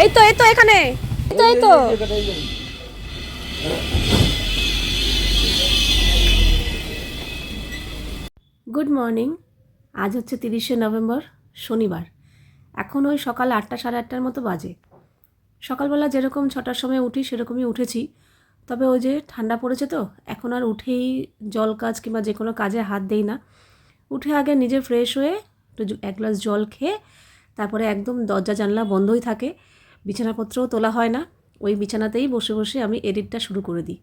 এই তো এই তো এখানে। এই তো এই তো। গুড মর্নিং আজ হচ্ছে তিরিশে নভেম্বর, শনিবার। এখন ওই সকাল আটটা সাড়ে আটটার মতো বাজে। সকালবেলা যেরকম ছটার সময় উঠি, সেরকমই উঠেছি। তবে ওই যে ঠান্ডা পড়েছে তো, এখন আর উঠেই জল কাজ কিংবা যে কোনো কাজে হাত দেই না। উঠে আগে নিজে ফ্রেশ হয়ে একটু এক গ্লাস জল খেয়ে, তারপরে একদম দরজা জানলা বন্ধই থাকে। বিছানাপত্রও তোলা হয় না। ওই বিছানাতেই বসে বসে আমি এডিটটা শুরু করে দিই।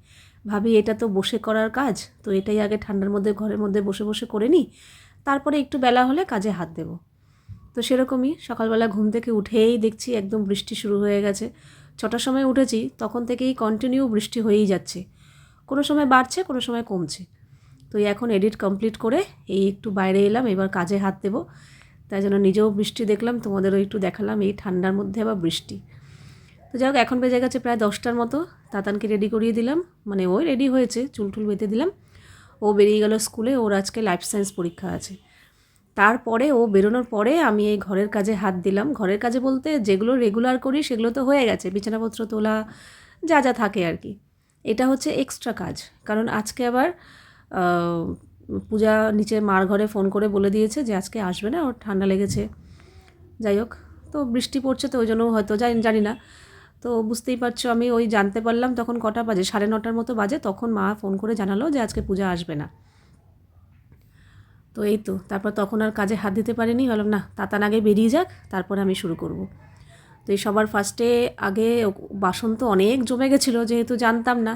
ভাবি, এটা তো বসে করার কাজ, তো এটাই আগে ঠান্ডার মধ্যে, ঘরের মধ্যে বসে বসে করে নিই। তারপরে একটু বেলা হলে কাজে হাত দেবো। তো সেরকমই সকালবেলা ঘুম থেকে উঠেই দেখছি একদম বৃষ্টি শুরু হয়ে গেছে। ছটার সময় উঠেছি, তখন থেকেই কন্টিনিউ বৃষ্টি হয়েই যাচ্ছে। কোনো সময় বাড়ছে, কোনো সময় কমছে। তো এখন এডিট কমপ্লিট করে এই একটু বাইরে এলাম, এবার কাজে হাত দেবো। তাই জন্য নিজেও বৃষ্টি দেখলাম, তোমাদেরও একটু দেখালাম এই ঠান্ডার মধ্যে আবার বৃষ্টি। তো যাই হোক, এখন বেজে গেছে প্রায় দশটার মতো, তাতানকে রেডি করিয়ে দিলাম মানে ওই রেডি হয়েছে, চুল টুল বেঁধে দিলাম। ও বেরিয়ে গেল স্কুলে ওর আজকে লাইফ সায়েন্স পরীক্ষা আছে। তারপরে ও বেরোনোর পরে আমি এই ঘরের কাজে হাত দিলাম। ঘরের কাজে বলতে যেগুলো রেগুলার করি সেগুলো তো হয়ে গেছে, বিছানাপত্র তোলা, যা যা থাকে আর কি। এটা হচ্ছে এক্সট্রা কাজ, কারণ আজকে আবার পূজা নিচে মার ঘরে ফোন করে বলে দিয়েছে যে আজকে আসবে না, ওর ঠান্ডা লেগেছে। যাই হোক, তো বৃষ্টি পড়ছে তো, ওই জন্য হয়তো জানি জানি না। তো বুঝতেই পারছ, আমি ওই জানতে পারলাম তখন কটা বাজে, সাড়ে নটার মতো বাজে, তখন মা ফোন করে জানালো যে আজকে পূজা আসবে না। তো এই তো, তারপর তখন আর কাজে হাত দিতে পারিনি, বললাম না, তাতান আগে বেরিয়ে যাক, তারপরে আমি শুরু করব। তো এই সবার ফার্স্টে আগে বাসন তো অনেক জমে গেছিল, যেহেতু জানতাম না,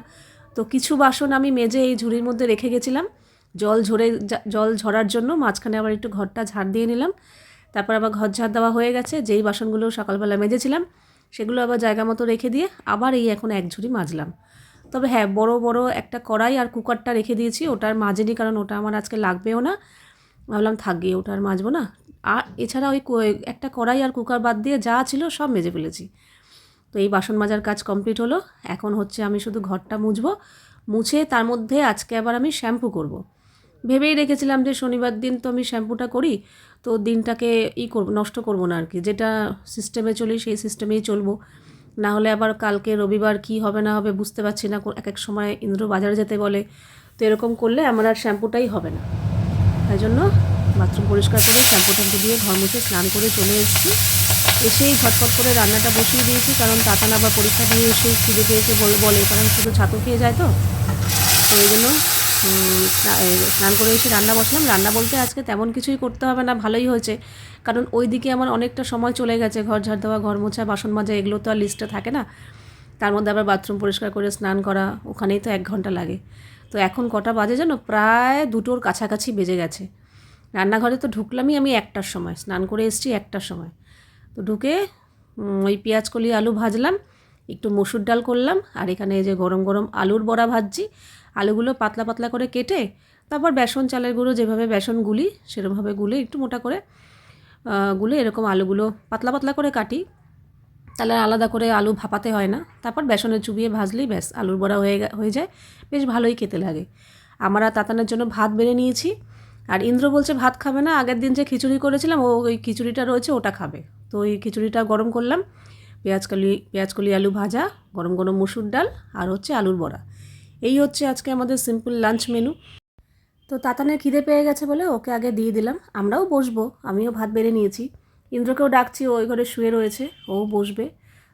তো কিছু বাসন আমি মেজে এই ঝুড়ির মধ্যে রেখে গেছিলাম। জল ঝরে জল ঝরার জন্য মাঝখানে আবার একটু ঘরটা ঝাড় দিয়ে নিলাম। তারপর আবার ঘর ঝাড় দেওয়া হয়ে গেছে, যেই বাসনগুলো সকালবেলা মেজেছিলাম, সেগুলো আবার জায়গা মতো রেখে দিয়ে আবার এই এখন এক ঝুড়ি মাজলাম। তবে হ্যাঁ বড় বড় একটা কড়াই আর কুকারটা রেখে দিয়েছি, ওটার মাজেনি কারণ ওটা আমার আজকে লাগবেও না। ভাবলাম থাক, গিয়ে ওটা আর মাজবো না। আর এছাড়া ওই একটা কড়াই আর কুকার বাদ দিয়ে যা ছিল সব মেজে ফেলেছি। তো এই বাসন মাজার কাজ কমপ্লিট হলো, এখন হচ্ছে আমি শুধু ঘরটা মুছবো মুছে তার মধ্যে আজকে আবার আমি শ্যাম্পু করব। ভেবেই রেখেছিলাম যে শনিবার দিন তো আমি শ্যাম্পুটা করি, তো দিনটাকে ই করব, নষ্ট করব না আর কি। যেটা সিস্টেমে চলি, সেই সিস্টেমেই চলবো। না হলে আবার কালকে রবিবার কি হবে না হবে বুঝতে পারছি না এক এক সময় ইন্দ্র বাজারে যেতে বলে। তো এরকম করলে আমার আর শ্যাম্পুটাই হবে না। তাই জন্য বাথরুম পরিষ্কার করে শ্যাম্পু ট্যাম্পু দিয়ে ঘর মুছে স্নান করে চলে এসেছি। এসেই ঝটপট করে রান্নাটা বসিয়ে দিয়েছি, কারণ তাতান আবার পরীক্ষা দিয়ে এসে খিদে পেয়েছে বলে বলে, কারণ শুধু ছাতু খেয়ে যায় তো। তো ওই জন্য স্নান করে এসে রান্না বসলাম। রান্না বলতে আজকে তেমন কিছুই করতে হবে না, ভালোই হয়েছে। কারণ ওই দিকে আমার অনেকটা সময় চলে গেছে, ঘর ঝাড় দেওয়া, ঘর মোছা, বাসন মাজা, এগুলো তো আর লিস্টে থাকে না। তার মধ্যে আবার বাথরুম পরিষ্কার করে স্নান করা, ওখানেই তো এক ঘণ্টা লাগে। তো এখন কটা বাজে জানো? প্রায় দুটোর কাছাকাছি বেজে গেছে। রান্নাঘরে তো ঢুকলামই আমি একটার সময়, স্নান করে এসেছি একটার সময়। তো ঢুকে ওই পেঁয়াজ কলি আলু ভাজলাম, একটু মসুর ডাল করলাম, আর এখানে এই যে গরম গরম আলুর বড়া ভাজছি আলুগুলো পাতলা পাতলা করে কেটে তারপর বেসন, চালের গুঁড়ো যেভাবে বেসন গুলি সেরকমভাবে গুলে একটু মোটা করে গুলে এরকম আলুগুলো পাতলা পাতলা করে কাটি। তাহলে আলাদা করে আলু ভাপাতে হয় না। তারপর বেসনে চুবিয়ে ভাজলেই ব্যাস, আলুর বড়া হয়ে হয়ে যায়। বেশ ভালোই খেতে লাগে। আমরা তাতানের জন্য ভাত বেড়ে নিয়েছি। আর ইন্দ্র বলছে, ভাত খাবে না, আগের দিন যে খিচুড়ি করেছিলাম, ও ওই খিচুড়িটা রয়েছে, ওটা খাবে। তো ওই খিচুড়িটা গরম করলাম। পেঁয়াজ কলি পেঁয়াজ কলি আলু ভাজা, গরম গরম মুসুর ডাল, আর হচ্ছে আলুর বড়া। এই হচ্ছে আজকে আমাদের সিম্পল লাঞ্চ মেনু তো তাতানের খিদে পেয়ে গেছে বলে ওকে আগে দিয়ে দিলাম। আমরাও বসবো, আমিও ভাত বেড়ে নিয়েছি। ইন্দ্রকেও ডাকছি ওই ঘরে শুয়ে রয়েছে, ও বসবে।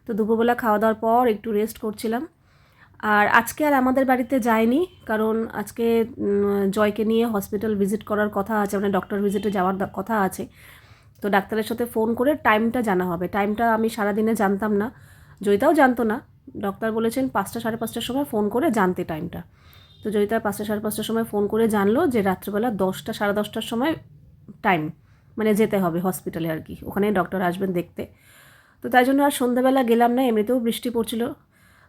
তো দুপুরবেলা খাওয়া দাওয়ার পর একটু রেস্ট করছিলাম। আর আজকে আর আমাদের বাড়িতে যায়নি, কারণ আজকে জয়কে নিয়ে হসপিটাল ভিজিট করার কথা আছে মানে ডক্টর ভিজিটে যাওয়ার কথা আছে। তো ডাক্তারের সাথে ফোন করে টাইমটা জানা হবে। টাইমটা আমি সারাদিনে জানতাম না। জয়িতাও জানতো না। ডক্টর বলেছেন পাঁচটা সাড়ে পাঁচটার সময় ফোন করে জানতে টাইমটা। তো জয়িতা পাঁচটা সাড়ে পাঁচটার সময় ফোন করে জানলো যে রাত্রেবেলা দশটা সাড়ে দশটার সময় টাইম মানে যেতে হবে হসপিটালে আর কি। ওখানে ডক্টর আসবেন দেখতে। তো তাই জন্য আর সন্ধ্যাবেলা গেলাম না, এমনিতেও বৃষ্টি পড়ছিল।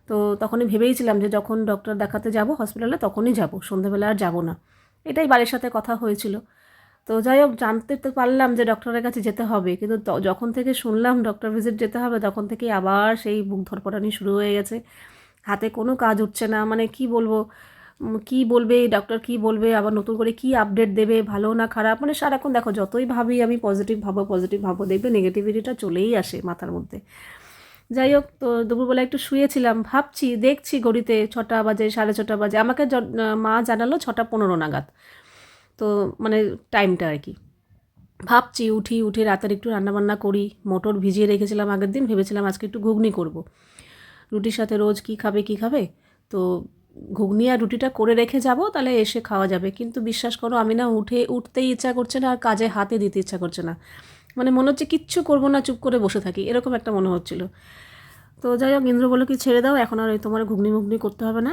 তো তখনই ভেবেইছিলাম যে যখন ডক্টর দেখাতে যাব হসপিটালে, তখনই যাব। সন্ধ্যাবেলা আর যাব না। এটাই বাড়ির সাথে কথা হয়েছিল। তো যাই হোক, জানতে তো পারলাম যে ডক্টরের কাছে যেতে হবে। কিন্তু যখন থেকে শুনলাম ডক্টর ভিজিট যেতে হবে, তখন থেকেই আবার সেই বুক ধরপড়ানি শুরু হয়ে গেছে। হাতে কোনো কাজ উঠছে না। মানে কি বলব? কি বলবে? ডক্টর কি বলবে? আবার নতুন করে কি আপডেট দেবে? ভালো না খারাপ? মানে সারাক্ষণ দেখো, যতই ভাবি আমি পজিটিভ ভাবো পজিটিভ ভাবো, দেখবে নেগেটিভিটিটা চলেই আসে মাথার মধ্যে। যাই হোক, তো দুপুরবেলা একটু শুয়েছিলাম, ভাবছি, দেখছি ঘড়িতে ছটা বাজে, সাড়ে ছটা বাজে। আমাকে মা জানালো ছটা পনেরো নাগাদ। তো মানে টাইমটা আর কি। ভাবছি উঠি, উঠে রাতের একটু রান্নাবান্না করি, মোটর ভিজিয়ে রেখেছিলাম আগের দিন, ভেবেছিলাম আজকে একটু ঘুগনি করব। রুটির সাথে রোজ কি খাবে কি খাবে? তো ঘুগনি আর রুটিটা করে রেখে যাব, তাহলে এসে খাওয়া যাবে। কিন্তু বিশ্বাস করো, আমি না উঠে, উঠতেই ইচ্ছা করছে না, আর কাজে হাতে দিতে ইচ্ছা করছে না। মানে মনে হচ্ছে কিচ্ছু করব না, চুপ করে বসে থাকি, এরকম একটা মনে হচ্ছিল। তো যাই হোক, ইন্দ্র বলো কি ছেড়ে দাও, এখন আর ওই তোমার ঘুগনি মুগনি করতে হবে না।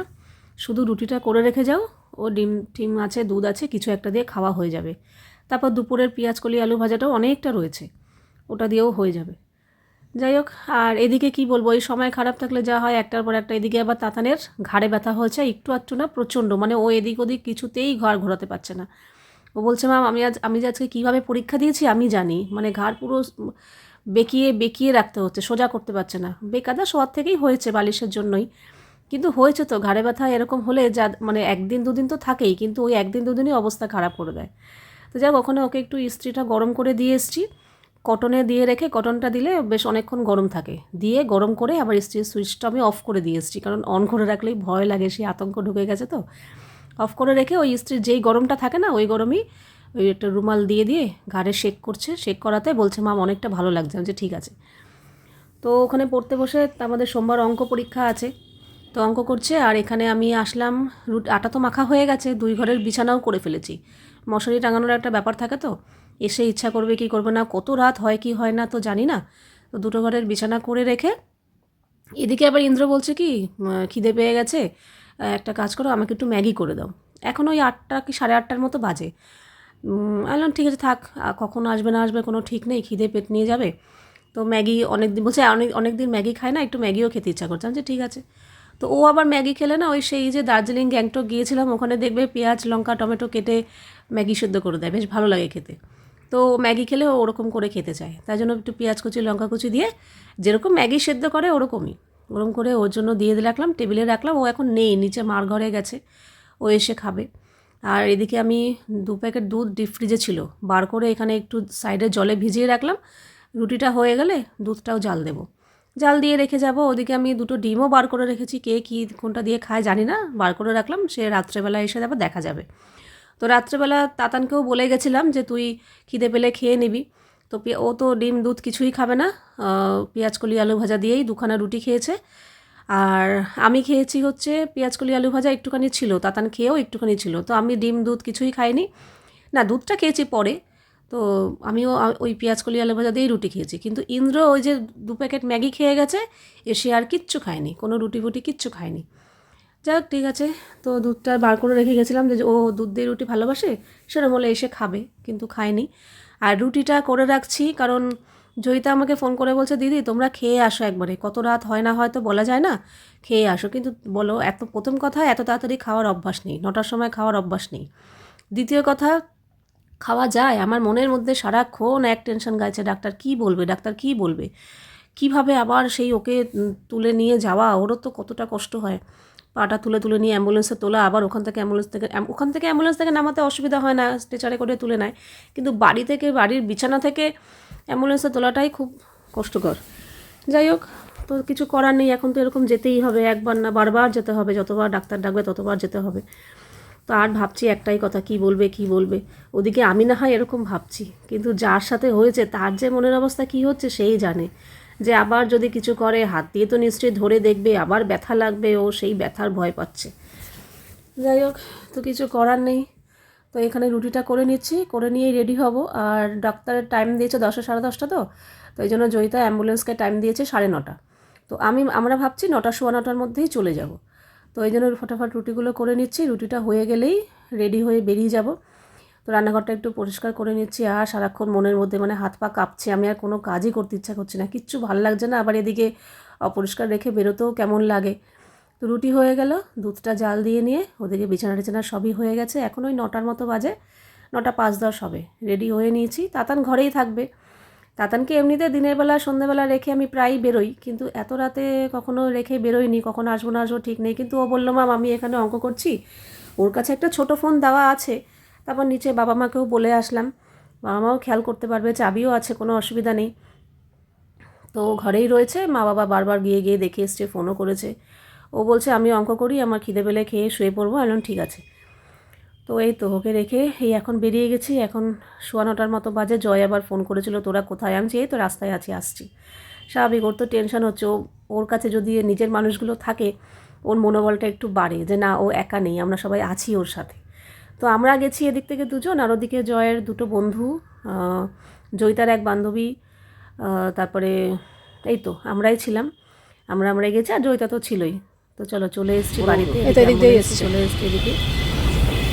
শুধু রুটিটা করে রেখে যাও ও ডিম, টিম আছে, দুধ আছে, কিছু একটা দিয়ে খাওয়া হয়ে যাবে। তারপর দুপুরের পেঁয়াজ, কলি, আলু ভাজাটাও অনেকটা রয়েছে। ওটা দিয়েও হয়ে যাবে। যাই হোক, আর এদিকে কি বলব, এই সময় খারাপ থাকলে যা হয়, একটার পর একটা এদিকে আবার তাতানের ঘাড়ে ব্যথা হয়েছে, একটু আধটু না, প্রচণ্ড। মানে ও এদিক ওদিক কিছুতেই ঘর ঘোরাতে পারছে না। ও বলছে ম্যাম আমি আজ, আমি যে আজকে কীভাবে পরীক্ষা দিয়েছি, আমি জানি। মানে ঘাড় পুরো বেঁকিয়ে বেঁকিয়ে রাখতে হচ্ছে, সোজা করতে পারছে না। বেকাদা শোয়ার থেকেই হয়েছে বালিশের জন্যই। কিন্তু হয়েছে তো, ঘাড়ে ব্যথা এরকম হলে যা মানে একদিন দুদিন তো থাকেই, কিন্তু ওই একদিন দুদিনই অবস্থা খারাপ করে দেয়। তো যাক ওখানে ওকে একটু ইস্ত্রিটা গরম করে দিয়ে এসছি। কটনে দিয়ে রেখে, কটনটা দিলে বেশ অনেকক্ষণ গরম থাকে। দিয়ে গরম করে আবার ইস্ত্রির সুইচটা আমি অফ করে দিয়ে এসছি, কারণ অন করে রাখলেই ভয় লাগে, সেই আতঙ্ক ঢুকে গেছে তো। অফ করে রেখে ওই ইস্ত্রির যেই গরমটা থাকে না, ওই গরমই ওই একটা রুমাল দিয়ে দিয়ে ঘাড়ে শেক করছে, শেক করাতে বলছে মাম অনেকটা ভালো লাগছে। আমি যে ঠিক আছে। তো ওখানে পড়তে বসে আমাদের সোমবার অঙ্ক পরীক্ষা আছে। তো অঙ্ক করছে আর এখানে আমি আসলাম রুট আটা তো মাখা হয়ে গেছে দুই ঘরের বিছানাও করে ফেলেছি। মশারি টাঙানোর একটা ব্যাপার থাকে তো এসে ইচ্ছা করবে কি করবে না কত রাত হয় কি হয় না তো জানি না। তো দুটো ঘরের বিছানা করে রেখে এদিকে আবার ইন্দ্র বলছে কি খিদে পেয়ে গেছে একটা কাজ করো আমাকে একটু ম্যাগি করে দাও। এখন ওই আটটা কি সাড়ে আটটার মতো বাজে। বললাম ঠিক আছে থাক কখন আসবে না আসবে কোনো ঠিক নেই খিদে পেট নিয়ে যাবে। তো ম্যাগি অনেক দিন বলছে অনেক অনেক দিন ম্যাগি খায় না একটু ম্যাগিও খেতে ইচ্ছা করছে। বলছি, ঠিক আছে। তো ও আবার ম্যাগি খেলে না, ওই সেই যে দার্জিলিং গ্যাংটক গিয়েছিলাম, ওখানে দেখবে পেঁয়াজ, লঙ্কা, টমেটো কেটে ম্যাগি সেদ্ধ করে দেয়, বেশ ভালো লাগে খেতে। তো ম্যাগি খেলে ও ওরকম করে খেতে চায় তাই জন্য একটু পেঁয়াজ কুচি, লঙ্কা কুচি দিয়ে যেরকম ম্যাগি সেদ্ধ করে ওরকমই। ওরকম করে ওর জন্য দিয়ে রাখলাম, টেবিলে রাখলাম, ও এখন নেই, নিচে মার ঘরে গেছে, ও এসে খাবে। আর এদিকে আমি দু প্যাকেট দুধ ডিপ ফ্রিজে ছিল, বার করে এখানে একটু সাইডে জলে ভিজিয়ে রাখলাম, রুটিটা হয়ে গেলে দুধটাও জাল দেবো। জাল দিয়ে রেখে যাব ওদিকে আমি দুটো ডিমও বার করে রেখেছি কে কী কোনটা দিয়ে খায় জানি না বার করে রাখলাম সে রাত্রেবেলা এসে আবার দেখা যাবে। তো রাত্রেবেলা তাতানকেও বলে গেছিলাম যে তুই খিদে পেলে খেয়ে নিবি। তো ও তো ডিম দুধ কিছুই খাবে না আহ, পেঁয়াজ কলি আলু ভাজা দিয়েই দুখানা রুটি খেয়েছে। আর আমি খেয়েছি হচ্ছে পেঁয়াজ কলি আলু ভাজা একটুখানি ছিল তাতান খেয়েও একটুখানি ছিল তো আমি ডিম দুধ কিছুই খাইনি। না দুধটা খেয়েছি পরে তো আমিও ওই পেঁয়াজ কলি আলু ভাজা দিয়েই রুটি খেয়েছি। কিন্তু ইন্দ্র ওই যে দু প্যাকেট ম্যাগি খেয়ে গেছে এসে আর কিচ্ছু খায়নি, কোনো রুটি ফুটি কিচ্ছু খায়নি। যাক, ঠিক আছে, তো দুধটা বার করে রেখে গেছিলাম যে ও দুধ দিয়ে রুটি ভালোবাসে, সেরকম হলে এসে খাবে, কিন্তু খায়নি। আর রুটিটা করে রাখছি, কারণ জয়িতা আমাকে ফোন করে বলছে, দিদি, তোমরা খেয়ে আসো একবারে, কত রাত হয় না হয় তো বলা যায় না, খেয়ে আসো। কিন্তু বলো, এত, প্রথম কথা, এত তাড়াতাড়ি খাওয়ার অভ্যাস নেই, নটার সময় খাওয়ার অভ্যাস নেই। দ্বিতীয় কথা খাওয়া যায়? আমার মনের মধ্যে সারাক্ষণ এক টেনশন গাইছে, ডাক্তার কি বলবে? ডাক্তার কি বলবে? কীভাবে আবার সেই ওকে তুলে নিয়ে যাওয়া? ওরও তো কতটা কষ্ট হয়। পাটা তুলে তুলে নিয়ে অ্যাম্বুলেন্সে তোলা, আবার ওখান থেকে অ্যাম্বুলেন্স থেকে ওখান থেকে অ্যাম্বুলেন্স থেকে নামাতে অসুবিধা হয় না স্ট্রেচারে করে তুলে নেয়। কিন্তু বাড়ি থেকে, বাড়ির বিছানা থেকে অ্যাম্বুলেন্সে তোলাটাই খুব কষ্টকর। যাই হোক, তো কিছু করার নেই, এখন তো এরকম যেতেই হবে। একবার না বারবার যেতে হবে, যতবার ডাক্তার ডাকবে, ততবার যেতে হবে। তো আর ভাবছি একটাই কথা, কি বলবে কি বলবে? ওদিকে আমি না হয় এরকম ভাবছি, কিন্তু যার সাথে হয়েছে, তার যে মনের অবস্থা কি হচ্ছে সেই জানে। যে আবার যদি কিছু করে, হাত দিয়ে তো নিশ্চয়ই ধরে দেখবে, আবার ব্যথা লাগবে, ও সেই ব্যথার ভয় পাচ্ছে। যাই হোক, তো কিছু করার নেই। তো এখানে রুটিটা করে নিচ্ছি, করে নিয়েই রেডি হব। আর ডাক্তারের টাইম দিয়েছে দশটা, সাড়ে দশটা তো তো এই জন্য জয়িতা অ্যাম্বুলেন্সকে টাইম দিয়েছে সাড়ে নটা। তো আমি, আমরা ভাবছি নটা, সোয়া নটার মধ্যেই চলে যাব। তো এই জন্য ফটাফট রুটিগুলো করে নিচ্ছি। রুটিটা হয়ে গেলেই রেডি হয়ে বেরিয়ে যাব। তো রান্নাঘরটা একটু পরিষ্কার করে নিচ্ছি আর সারাক্ষণ মনের মধ্যে মানে হাত পা কাঁপছে। আমি আর কোনো কাজই করতে ইচ্ছা করছে না। কিচ্ছু ভালো লাগছে না। আবার এদিকে অপরিষ্কার রেখে বেরোতেও কেমন লাগে। তো রুটি হয়ে গেল। দুধটা জাল দিয়ে নিয়ে ওদিকে বিছানা টিছানা সবই হয়ে গেছে। এখন ওই নটার মতো বাজে। নটা পাঁচ দশ হবে। রেডি হয়ে নিয়েছি। তাতান ঘরেই থাকবে। তাতানকে এমনিতে দিনের বেলা, সন্ধ্যেবেলা রেখে আমি প্রায়ই বেরোই, কিন্তু এত রাতে কখনো রেখে বেরোইনি, কখনো আসব না, আসব ঠিক নেই। কিন্তু ও বলল মাম আমি এখানে অঙ্ক করছি, ওর কাছে একটা ছোট ফোন দেওয়া আছে, তারপর নিচে বাবা মাকেও বলে আসলাম, বাবা মাও খেয়াল করতে পারবে, চাবিও আছে, কোনো অসুবিধা নেই। তো ঘরেই রয়েছে, মা বাবা বারবার গিয়ে গিয়ে দেখে এসছে, ফোনও করেছে। ও বলছে, আমি অঙ্ক করি, আমার খিদে পেলে খেয়ে শুয়ে পড়ব। বললাম, ঠিক আছে। তো এই তো ওকে রেখে এই এখন বেরিয়ে গেছি। এখন সোয়া নটার মতো বাজে। জয় আবার ফোন করেছিল তোরা কোথায়? আমি এই তো রাস্তায় আছি আসছি। স্বাভাবিক ওর তো টেনশন হচ্ছে। ও ওর কাছে যদি নিজের মানুষগুলো থাকে ওর মনোবলটা একটু বাড়ে যে না ও একা নেই আমরা সবাই আছি ওর সাথে। তো আমরা গেছি এদিক থেকে দুজন আর ওদিকে জয়ের দুটো বন্ধু জয়িতার এক বান্ধবী তারপরে এই তো আমরাই ছিলাম। আমরা আমরাই গেছি আর জয়িতা তো ছিলই। তো চলো চলে এসছি বাড়িতে। চলে এসছি এদিকে।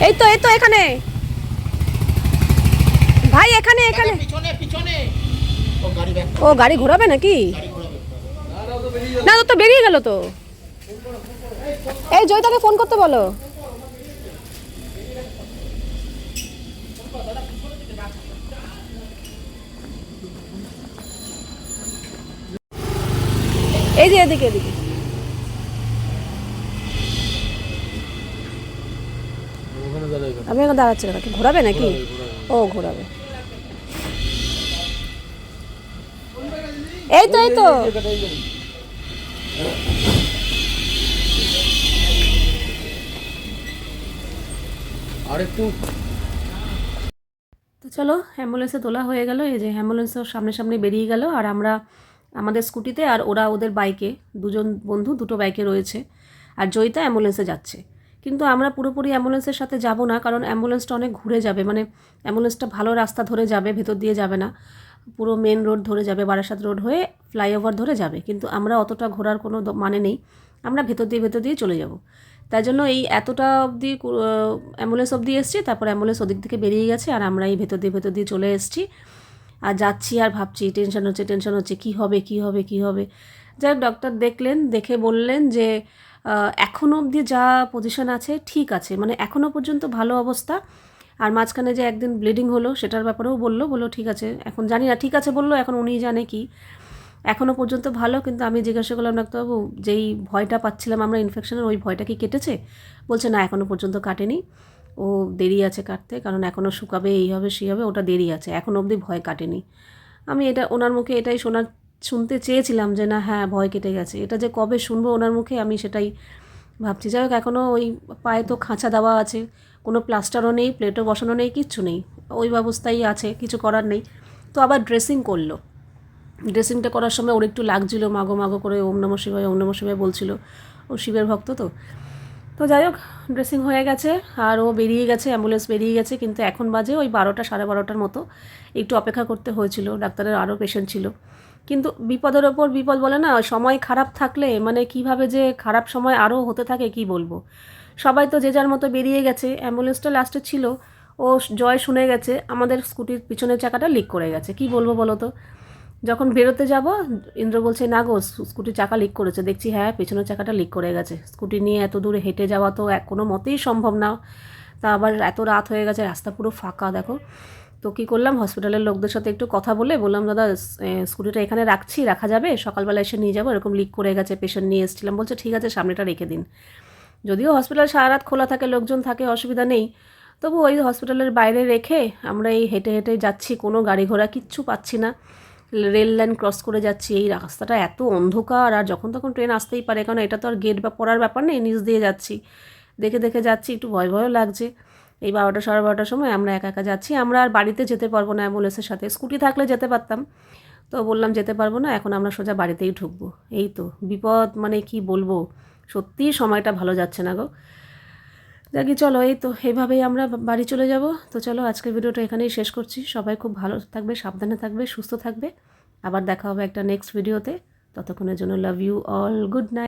এই তো এই তো এখানে। ভাই এখানে এখানে। পিছনে পিছনে। ও গাড়ি ব্যাক ও গাড়ি ঘোরাবে নাকি? না তো বেরিয়ে গেল তো। এই জয়িতাকে ফোন করতে বলো। এই যে এদিকে এদিকে। আমি এখন দাঁড়াচ্ছি না কি ঘোরাবে নাকি? ও ঘোরাবে। এই তো এই তো। তো চলো অ্যাম্বুলেন্সে তোলা হয়ে গেল। এই যে অ্যাম্বুলেন্সও সামনে সামনে বেরিয়ে গেল আর আমরা আমাদের স্কুটিতে আর ওরা ওদের বাইকে দুজন বন্ধু দুটো বাইকে রয়েছে। আর জয়িতা অ্যাম্বুলেন্সে যাচ্ছে। কিন্তু আমরা পুরোপুরি অ্যাম্বুলেন্সের সাথে যাব না, কারণ অ্যাম্বুলেন্সটা অনেক ঘুরে যাবে। মানে অ্যাম্বুলেন্সটা ভালো রাস্তা ধরে যাবে, ভেতর দিয়ে যাবে না। পুরো মেন রোড ধরে যাবে, বারাসাত রোড হয়ে ফ্লাইওভার ধরে যাবে। কিন্তু আমরা অতটা ঘোরার কোনো মানে নেই। আমরা ভেতর দিয়ে ভেতর দিয়ে চলে যাব। তাই জন্য এই এতটা অবধি অ্যাম্বুলেন্স অবধি এসছি। তারপর অ্যাম্বুলেন্স ওদিক থেকে বেরিয়ে গেছে আর আমরা এই ভেতর দিয়ে ভেতর দিয়ে চলে এসেছি। আর যাচ্ছি আর ভাবছি টেনশন হচ্ছে টেনশন হচ্ছে, কি হবে কি হবে কি হবে? যাই ডক্টর দেখলেন, দেখে বললেন যে আহ, এখনও অবধি যা পজিশন আছে ঠিক আছে। মানে এখনও পর্যন্ত ভালো অবস্থা। আর মাঝখানে যে একদিন ব্লিডিং হলো সেটার ব্যাপারেও বলল বলল ঠিক আছে এখন জানি না ঠিক আছে বলল এখন উনি জানে কি। এখনও পর্যন্ত ভালো কিন্তু আমি জিজ্ঞাসা করলাম ডাক্তারবাবু যেই ভয়টা পাচ্ছিলাম আমরা ইনফেকশনের ওই ভয়টা কি কেটেছে? বলছে না এখনও পর্যন্ত কাটেনি। ও দেরি আছে কাটতে কারণ এখনও শুকাবে এই হবে সেই হবে ওটা দেরি আছে। এখন অবধি ভয় কাটেনি। আমি এটা ওনার মুখে এটাই শোনার শুনতে চেয়েছিলাম যে না হ্যাঁ ভয় কেটে গেছে। এটা যে কবে শুনব ওনার মুখে আমি সেটাই ভাবছি। যাই হোক এখনও ওই পায়ে তো খাঁচা দেওয়া আছে, কোনো প্লাস্টারও নেই, প্লেটও বসানো নেই, কিচ্ছু নেই। ওই ব্যবস্থাই আছে, কিছু করার নেই। তো আবার ড্রেসিং করল। ড্রেসিংটা করার সময় ওর একটু লাগছিল, মাগো মাগো করে ওম নম শিবায়, ওম নম শিবায় বলছিল। ও শিবের ভক্ত তো। তো যাই হোক, ড্রেসিং হয়ে গেছে আর ও বেরিয়ে গেছে, অ্যাম্বুলেন্স বেরিয়ে গেছে, কিন্তু এখন বাজে ওই বারোটা, সাড়ে বারোটার মতো। একটু অপেক্ষা করতে হয়েছিল, ডাক্তারের আরও পেশেন্ট ছিল। কিন্তু বিপদের ওপর বিপদ বলে না, সময় খারাপ থাকলে মানে কীভাবে যে খারাপ সময় আরও হতে থাকে কি বলব? সবাই তো যে যার মতো বেরিয়ে গেছে অ্যাম্বুলেন্সটা লাস্টে ছিল, ও জয় শুনে গেছে, আমাদের স্কুটির পিছনের চাকাটা লিক করে গেছে, কি বলব বলো তো? যখন বেরোতে যাব, ইন্দ্র বলছে, না গো স্কুটির চাকা লিক করেছে। দেখছি হ্যাঁ পেছনের চাকাটা লিক করে গেছে। স্কুটি নিয়ে এত দূরে হেঁটে যাওয়া তো কোনো মতেই সম্ভব না। তা আবার এত রাত হয়ে গেছে, রাস্তা পুরো ফাঁকা, দেখো। তো কী করলাম? হসপিটালের লোকদের সাথে একটু কথা বলে বললাম, দাদা স্কুটিটা এখানে রাখছি, রাখা যাবে? সকালবেলা এসে নিয়ে যাব। এরকম লিক করে গেছে পেশেন্ট নিয়ে এসেছিলাম। বলছে, ঠিক আছে, সামনেটা রেখে দিন। যদিও হসপিটাল সারা রাত খোলা থাকে, লোকজন থাকে, অসুবিধা নেই। তবু ওই হসপিটালের বাইরে রেখে আমরা এই হেঁটে হেঁটে যাচ্ছি, কোনো গাড়ি ঘোড়া কিচ্ছু পাচ্ছি না। রেল লাইন ক্রস করে যাচ্ছি, এই রাস্তাটা এত অন্ধকার, আর যখন তখন ট্রেন আসতেই পারে কারণ এটা তো আর গেট বা পড়ার ব্যাপার নেই নিচ দিয়ে যাচ্ছি। দেখে দেখে যাচ্ছি, একটু ভয় ভয়ও লাগছে। এই বারোটা, সাড়ে বারোটার সময় আমরা একা একা যাচ্ছি। আমরা আর বাড়িতে যেতে পারব না অ্যাম্বুলেন্সের সাথে। স্কুটি থাকলে যেতে পারতাম। তো বললাম, যেতে পারব না, এখন আমরা সোজা বাড়িতেই ঢুকবো। এই তো, বিপদ মানে কি বলব? সত্যিই সময়টা ভালো যাচ্ছে না গো। দেখি, চলো, এই তো এইভাবেই আমরা বাড়ি চলে যাব। তো চলো, আজকের ভিডিওটা এখানেই শেষ করছি। সবাই খুব ভালো থাকবে, সাবধানে থাকবে, সুস্থ থাকবে। আবার দেখা হবে একটা নেক্সট ভিডিওতে ততক্ষণের জন্য love you all good night